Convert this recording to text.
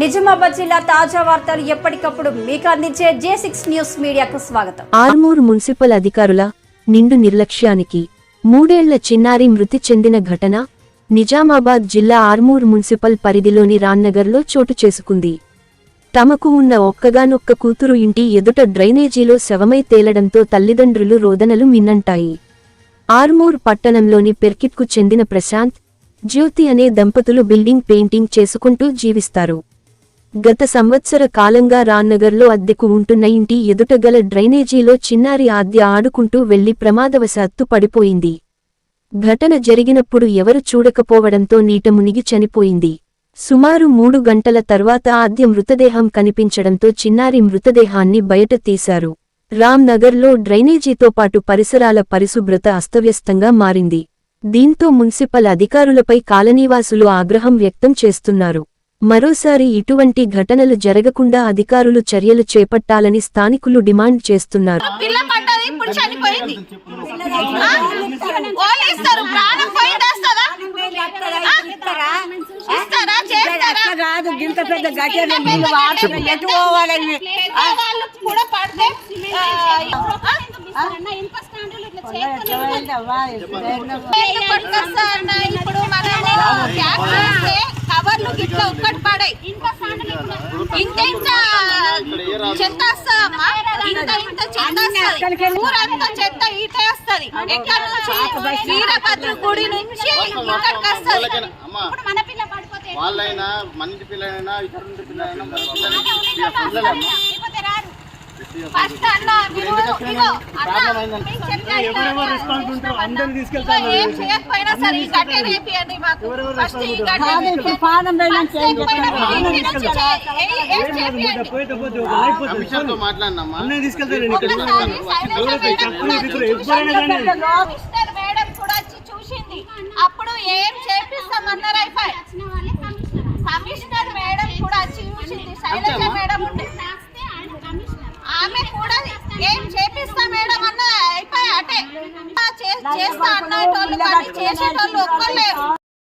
నిజామాబాద్ జిల్లా తాజా వార్తలు ఎప్పటికప్పుడు మీకు అందించే జే సిక్స్ న్యూస్ మీడియాకు స్వాగతం. ఆర్మూర్ మున్సిపల్ అధికారుల నిండు నిర్లక్ష్యానికి మూడేళ్ళ చిన్నారి మృతి చెందిన ఘటన నిజామాబాద్ జిల్లా ఆర్మూర్ మున్సిపల్ పరిధిలోని రాన్నగర్లో చోటు చేసుకుంది. తమకు ఉన్న ఒక్కగానొక్క కూతురు ఇంటి ఎదుట డ్రైనేజీలో శవమై తేలడంతో తల్లిదండ్రులు రోదనలు మిన్నంటాయి. ఆర్మూర్ పట్టణంలోని పెర్కిట్కు చెందిన ప్రశాంత్ జ్యోతి అనే దంపతులు బిల్డింగ్ పెయింటింగ్ చేసుకుంటూ జీవిస్తారు. గత సంవత్సర కాలంగా రాన్నగర్లో అద్దెకు ఉంటున్న ఇంటి ఎదుట గల డ్రైనేజీలో చిన్నారి ఆద్య ఆడుకుంటూ వెళ్ళి ప్రమాదవశాత్తు పడిపోయింది. ఘటన జరిగినప్పుడు ఎవరు చూడకపోవడంతో నీట మునిగి చనిపోయింది. సుమారు మూడు గంటల తర్వాత ఆద్య మృతదేహం కనిపించడంతో చిన్నారి మృతదేహాన్ని బయట తీశారు. రామ్నగర్లో డ్రైనేజీతో పాటు పరిసరాల పరిశుభ్రత అస్తవ్యస్తంగా మారింది. దీంతో మున్సిపల్ అధికారులపై కాలనీవాసులు ఆగ్రహం వ్యక్తం చేస్తున్నారు. మరోసారి ఇటువంటి ఘటనలు జరగకుండా అధికారులు చర్యలు చేపట్టాలని స్థానికులు డిమాండ్ చేస్తున్నారు. కాదు పెద్ద నీళ్ళు వాడుతున్న ఎటు పోవాలని? ఇప్పుడు ఇంత ఇంత చెత్త వస్తుందమ్మా? ఇంత ఇంత చెత్త వస్తుంది. ఊరంతా చెత్త ఈటే వస్తుంది. ఎక్కడ నుంచి వీరభద్ర గుడి నుంచి ఇక్కడికి వస్తుంది. అమ్మా వాళ్ళైనా మన పిల్లలైనా ఇంటి పిల్లలైనా. ఫస్ట్ అన్న మీరు ఇగో అన్న మీకు చెప్పాను ఇగో ఏం చేయకపోయినా సరే ఈ గట్టే రేపియండి మాకు. ఫస్ట్ ఈ గట్టే ఇప్పుడు పానం పోయినాక ఏం లేకపోయినా మీ ఇంటి నుంచి చే- ఏ- ఏం చేపియండి కమిషనర్తో మాట్లాడినమ్మా కమిషనర్ మేడం కూడా వచ్చి చూసింది. అప్పుడు ఏం చేపిస్తామన్నారు అయిపోయి కమిషనర్ మేడం కూడా వచ్చి చూసింది శైలజ మేడం ఉండే ఆమె కూడా ఏం చేపిస్తా మేడం అన్న అయిపోయి అటే చేస్తా అన్నటోళ్ళు కానీ చేసేటోళ్ళు ఒక్కలేరు